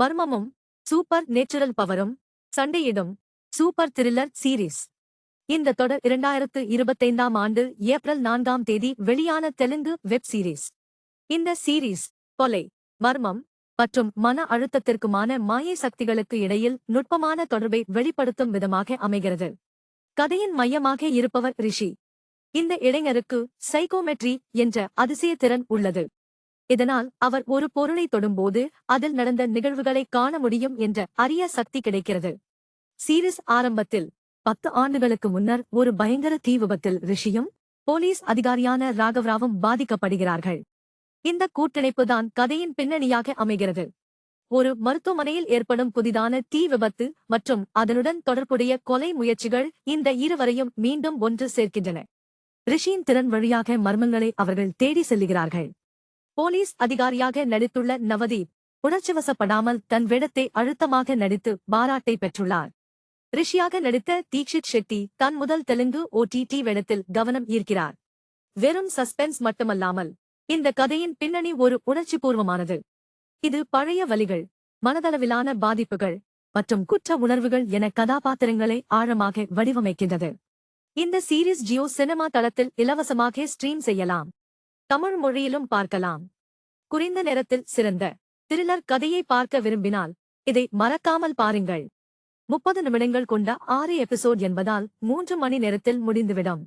மர்மமும் super natural பவரும் சண்டையிடும் super thriller series. இந்த தொடர் இரண்டாயிரத்து இருபத்தைந்தாம் ஆண்டு ஏப்ரல் நான்காம் தேதி வெளியான தெலுங்கு வெப் சீரீஸ். இந்த சீரீஸ் கொலை மர்மம் மற்றும் மன அழுத்தத்திற்குமான மாயை சக்திகளுக்கு இடையில் நுட்பமான தொடர்பை வெளிப்படுத்தும் விதமாக அமைகிறது. கதையின் மையமாக இருப்பவர் ரிஷி. இந்த இளைஞருக்கு சைக்கோமெட்ரி என்ற அதிசய திறன் உள்ளது. இதனால் அவர் ஒரு பொருளை தொடும்போது அதில் நடந்த நிகழ்வுகளை காண முடியும் என்ற அரிய சக்தி கிடைக்கிறது. சீரிஸ் ஆரம்பத்தில் பத்து ஆண்டுகளுக்கு முன்னர் ஒரு பயங்கர தீ விபத்தில் ரிஷியும் போலீஸ் அதிகாரியான ராகவராவும் பாதிக்கப்படுகிறார்கள். இந்த கூட்டணைப்புதான் கதையின் பின்னணியாக அமைகிறது. ஒரு மருத்துவமனையில் ஏற்படும் புதிதான தீ விபத்து மற்றும் அதனுடன் தொடர்புடைய கொலை முயற்சிகள் இந்த இருவரையும் மீண்டும் ஒன்று சேர்க்கின்றன. ரிஷியின் திறன் வழியாக மர்மங்களை அவர்கள் தேடி செல்லுகிறார்கள் போலீஸ் அதிகாரியாக நடித்துள்ள நவதீப் உணர்ச்சிவசப்படாமல் தன் வேடத்தை அழுத்தமாக நடித்து பாராட்டை பெற்றுள்ளார். ரிஷியாக நடித்த தீக்ஷித் ஷெட்டி தன் முதல் தெலுங்கு ஓடிடி வேடத்தில் கவனம் ஈர்க்கிறார். வெறும் சஸ்பென்ஸ் மட்டுமல்லாமல் இந்த கதையின் பின்னணி ஒரு உணர்ச்சிபூர்வமானது. இது பழைய வலிகள் மனதளவிலான பாதிப்புகள் மற்றும் குற்ற உணர்வுகள் என கதாபாத்திரங்களை ஆழமாக வடிவமைக்கின்றது. இந்த சீரிஸ் ஜியோ சினிமா தளத்தில் இலவசமாக ஸ்ட்ரீம் செய்யலாம். தமிழ் மொழியிலும் பார்க்கலாம். குறைந்த நேரத்தில் சிறந்த த்ரில்லர் கதையை பார்க்க விரும்பினால் இதை மறக்காமல் பாருங்கள். முப்பது நிமிடங்கள் கொண்ட ஆறு எபிசோட் என்பதால் மூன்று மணி நேரத்தில் முடிந்துவிடும்.